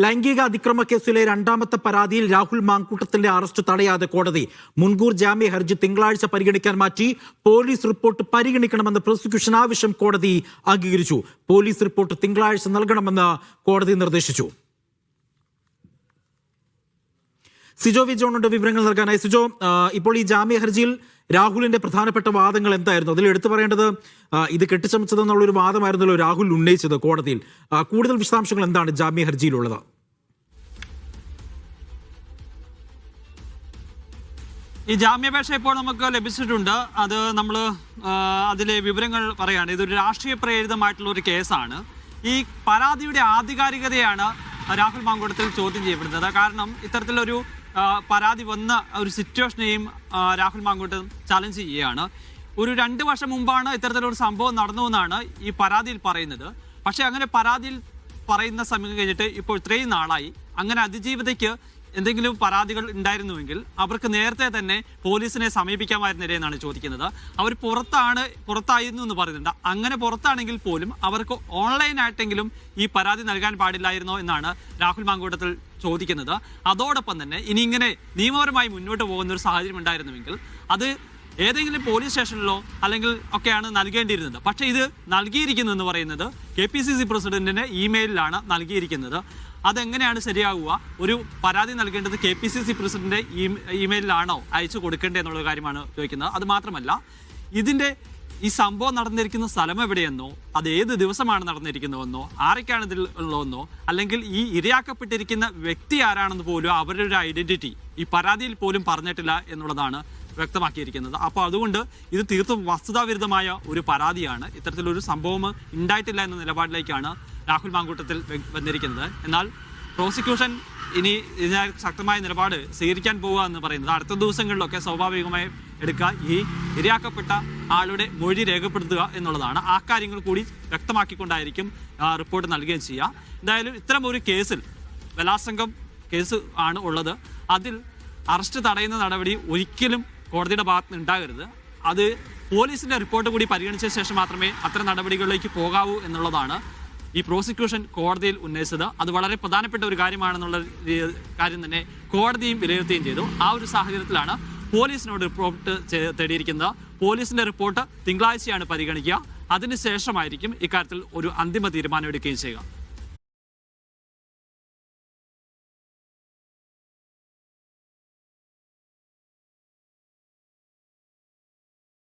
ലൈംഗിക അതിക്രമ കേസിലെ രണ്ടാമത്തെ പരാതിയിൽ രാഹുൽ മാങ്കൂട്ടത്തിന്റെ അറസ്റ്റ് തടയാതെ കോടതി. മുൻകൂർ ജാമ്യ ഹർജി തിങ്കളാഴ്ച പരിഗണിക്കാൻ മാറ്റി പോലീസ് റിപ്പോർട്ട് പരിഗണിക്കണമെന്ന് പ്രോസിക്യൂഷൻ ആവശ്യം കോടതി അംഗീകരിച്ചു. പോലീസ് റിപ്പോർട്ട് തിങ്കളാഴ്ച നൽകണമെന്ന് കോടതി നിർദ്ദേശിച്ചു. സിജോ വി ജോണുണ്ട് വിവരങ്ങൾ നൽകാനായി. സിജോ ഇപ്പോൾ ഈ ജാമ്യ ഹർജിയിൽ രാഹുലിന്റെ പ്രധാനപ്പെട്ട വാദങ്ങൾ എന്തായിരുന്നു? അതിൽ എടുത്തു പറയേണ്ടത് ഇത് കെട്ടിച്ചമച്ചതെന്നുള്ളൊരു വാദമായിരുന്നല്ലോ രാഹുൽ ഉന്നയിച്ചത് കോടതിയിൽ. കൂടുതൽ വിശദാംശങ്ങൾ എന്താണ് ജാമ്യ ഹർജിയിലുള്ളത്? ഈ ജാമ്യാപേക്ഷ ഇപ്പോൾ നമുക്ക് ലഭിച്ചിട്ടുണ്ട്. അത് നമ്മൾ അതിലെ വിവരങ്ങൾ പറയാണ് ഇതൊരു രാഷ്ട്രീയ പ്രേരിതമായിട്ടുള്ള ഒരു കേസാണ്. ഈ പരാതിയുടെ ആധികാരികതയാണ് രാഹുൽ മാങ്കുടത്തിൽ ചോദ്യം ചെയ്യപ്പെടുന്നത്. കാരണം ഇത്തരത്തിലൊരു പരാതി വന്ന ഒരു സിറ്റുവേഷനെയും രാഹുൽ മാങ്കോട്ട് ചാലഞ്ച് ചെയ്യുകയാണ്. ഒരു രണ്ട് വർഷം മുമ്പാണ് ഇത്തരത്തിലൊരു സംഭവം നടന്നു എന്നാണ് ഈ പരാതിയിൽ പറയുന്നത്. പക്ഷേ അങ്ങനെ പരാതിയിൽ പറയുന്ന സമയം കഴിഞ്ഞിട്ട് ഇപ്പോൾ ഇത്രയും നാളായി. അങ്ങനെ അതിജീവിതയ്ക്ക് എന്തെങ്കിലും പരാതികൾ ഉണ്ടായിരുന്നുവെങ്കിൽ അവർക്ക് നേരത്തെ തന്നെ പോലീസിനെ സമീപിക്കാമായിരുന്നില്ലേ എന്നാണ് ചോദിക്കുന്നത്. അവർ പുറത്താണ് പുറത്തായിരുന്നു എന്ന് പറയുന്നുണ്ട്. അങ്ങനെ പുറത്താണെങ്കിൽ പോലും അവർക്ക് ഓൺലൈനായിട്ടെങ്കിലും ഈ പരാതി നൽകാൻ പാടില്ലായിരുന്നോ എന്നാണ് രാഹുൽ മാങ്കൂട്ടത്തിൽ ചോദിക്കുന്നത്. അതോടൊപ്പം തന്നെ ഇനി ഇങ്ങനെ നിയമപരമായി മുന്നോട്ട് പോകുന്ന ഒരു സാഹചര്യം ഉണ്ടായിരുന്നുവെങ്കിൽ അത് ഏതെങ്കിലും പോലീസ് സ്റ്റേഷനിലോ അല്ലെങ്കിൽ ഒക്കെയാണ് നൽകേണ്ടിയിരുന്നത്. പക്ഷേ ഇത് നൽകിയിരിക്കുന്നു എന്ന് പറയുന്നത് കെ പി സി സി പ്രസിഡന്റിന്റെ ഇമെയിലിലാണ് നൽകിയിരിക്കുന്നത്. അതെങ്ങനെയാണ് ശരിയാകുക ഒരു പരാതി നൽകേണ്ടത് കെ പി സി സി പ്രസിഡന്റിന്റെ ഇമെയിലാണോ അയച്ചു കൊടുക്കേണ്ടത് എന്നുള്ള കാര്യമാണ് ചോദിക്കുന്നത്. അത് മാത്രമല്ല ഇതിന്റെ ഈ സംഭവം നടന്നിരിക്കുന്ന സ്ഥലം എവിടെയെന്നോ അത് ഏത് ദിവസമാണ് നടന്നിരിക്കുന്നതെന്നോ ആരൊക്കെയാണ് ഇതിൽ ഉള്ളതെന്നോ അല്ലെങ്കിൽ ഈ ഇരയാക്കപ്പെട്ടിരിക്കുന്ന വ്യക്തി ആരാണെന്ന് പോലും അവരുടെ ഒരു ഐഡന്റിറ്റി ഈ പരാതിയിൽ പോലും പറഞ്ഞിട്ടില്ല എന്നുള്ളതാണ് വ്യക്തമാക്കിയിരിക്കുന്നത്. അപ്പോൾ അതുകൊണ്ട് ഇത് തീർത്തും വസ്തുതാവിരുദ്ധമായ ഒരു പരാതിയാണ്. ഇത്തരത്തിലൊരു സംഭവം ഉണ്ടായിട്ടില്ല എന്ന നിലപാടിലേക്കാണ് രാഹുൽ മാങ്കൂട്ടത്തിൽ വന്നിരിക്കുന്നത്. എന്നാൽ പ്രോസിക്യൂഷൻ ഇനി ഇതിനെ ശക്തമായ നിലപാട് സ്വീകരിക്കാൻ പോവുക എന്ന് പറയുന്നത് അടുത്ത ദിവസങ്ങളിലൊക്കെ സ്വാഭാവികമായി എടുക്കുക. ഈ ഇരയാക്കപ്പെട്ട ആളുടെ മൊഴി രേഖപ്പെടുത്തുക എന്നുള്ളതാണ്. ആ കാര്യങ്ങൾ കൂടി വ്യക്തമാക്കിക്കൊണ്ടായിരിക്കും റിപ്പോർട്ട് നൽകുകയും ചെയ്യുക. എന്തായാലും ഇത്തരം ഒരു കേസിൽ ബലാസംഗം കേസ് ആണ് ഉള്ളത്. അതിൽ അറസ്റ്റ് തടയുന്ന നടപടി ഒരിക്കലും കോടതിയുടെ ഭാഗത്ത് ഉണ്ടാകരുത്. അത് പോലീസിന്റെ റിപ്പോർട്ട് കൂടി പരിഗണിച്ച ശേഷം മാത്രമേ അത്തരം നടപടികളിലേക്ക് പോകാവൂ എന്നുള്ളതാണ് ഈ പ്രോസിക്യൂഷൻ കോടതിയിൽ ഉന്നയിച്ചത് അത് വളരെ പ്രധാനപ്പെട്ട ഒരു കാര്യമാണെന്നുള്ള കാര്യം തന്നെ കോടതിയും വിലയിരുത്തുകയും ചെയ്തു. ആ ഒരു സാഹചര്യത്തിലാണ് പോലീസിനോട് റിപ്പോർട്ട് തേടിയിരിക്കുന്നത്. പോലീസിന്റെ റിപ്പോർട്ട് തിങ്കളാഴ്ചയാണ് പരിഗണിക്കുക. അതിനുശേഷമായിരിക്കും ഇക്കാര്യത്തിൽ ഒരു അന്തിമ തീരുമാനം എടുക്കുകയും ചെയ്യുക.